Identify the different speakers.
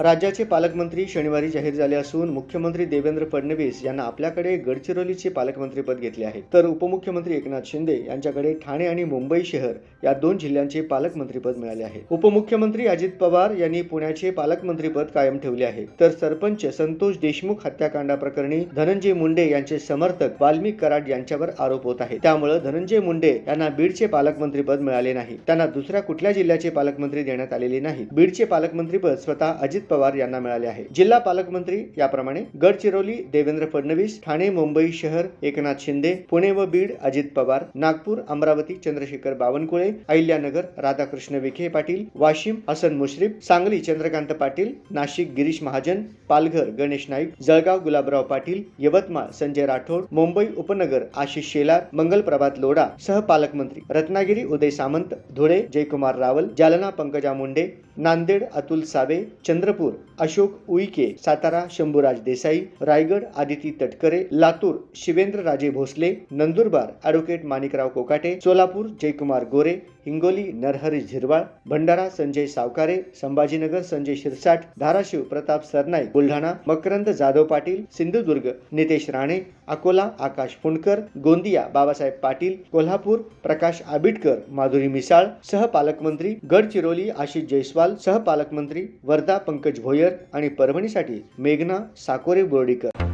Speaker 1: राज्याचे पालकमंत्री शनिवारी जाहीर झाले असून मुख्यमंत्री देवेंद्र फडणवीस यांना आपल्याकडे गडचिरोलीचे पालकमंत्रीपद घेतले आहे. तर उपमुख्यमंत्री एकनाथ शिंदे यांच्याकडे ठाणे आणि मुंबई शहर या दोन जिल्ह्यांचे पालकमंत्रीपद मिळाले आहे. उपमुख्यमंत्री अजित पवार यांनी पुण्याचे पालकमंत्रीपद कायम ठेवले आहे. तर सरपंच संतोष देशमुख हत्याकांडाप्रकरणी धनंजय मुंडे यांचे समर्थक वाल्मिक कराड यांच्यावर आरोप होत आहे त्यामुळे धनंजय मुंडे यांना बीडचे पालकमंत्रीपद मिळाले नाही. त्यांना दुसऱ्या कुठल्या जिल्ह्याचे पालकमंत्री देण्यात आलेले नाही. बीडचे पालकमंत्रीपद स्वतः अजित पवार यांना मिळाले आहे. जिल्हा पालकमंत्री याप्रमाणे गडचिरोली देवेंद्र फडणवीस ठाणे मुंबई शहर एकनाथ शिंदे पुणे व बीड अजित पवार नागपूर अमरावती चंद्रशेखर बावनकुळे अहिल्यानगर राधाकृष्ण विखे पाटील वाशिम हसन मुश्रीफ सांगली चंद्रकांत पाटील नाशिक गिरीश महाजन पालघर गणेश नाईक जळगाव गुलाबराव पाटील यवतमाळ संजय राठोड मुंबई उपनगर आशिष शेलार मंगल प्रभात लोढा सहपालकमंत्री रत्नागिरी उदय सामंत धुळे जयकुमार रावल जालना पंकजा मुंडे नांदेड अतुल सावे चंद्रपूर अशोक उईके सातारा शंभूराज देसाई रायगड आदिती तटकरे लातूर शिवेंद्र राजे भोसले नंदुरबार अॅडव्होकेट माणिकराव कोकाटे सोलापूर जयकुमार गोरे हिंगोली नरहरी झिरवाळ भंडारा संजय सावकारे संभाजीनगर संजय शिरसाट धाराशिव प्रताप सरनाईक बुलढाणा मकरंद जाधव पाटील सिंधुदुर्ग नितेश राणे अकोला आकाश फुंडकर गोंदिया बाबासाहेब पाटील कोल्हापूर प्रकाश आबिटकर माधुरी मिसाळ सहपालकमंत्री गडचिरोली आशिष जयस्वाल सहपालकमंत्री वर्धा पंकज पंकज भोयर आणि परभणीसाठी मेघना साकोरे बोर्डीकर.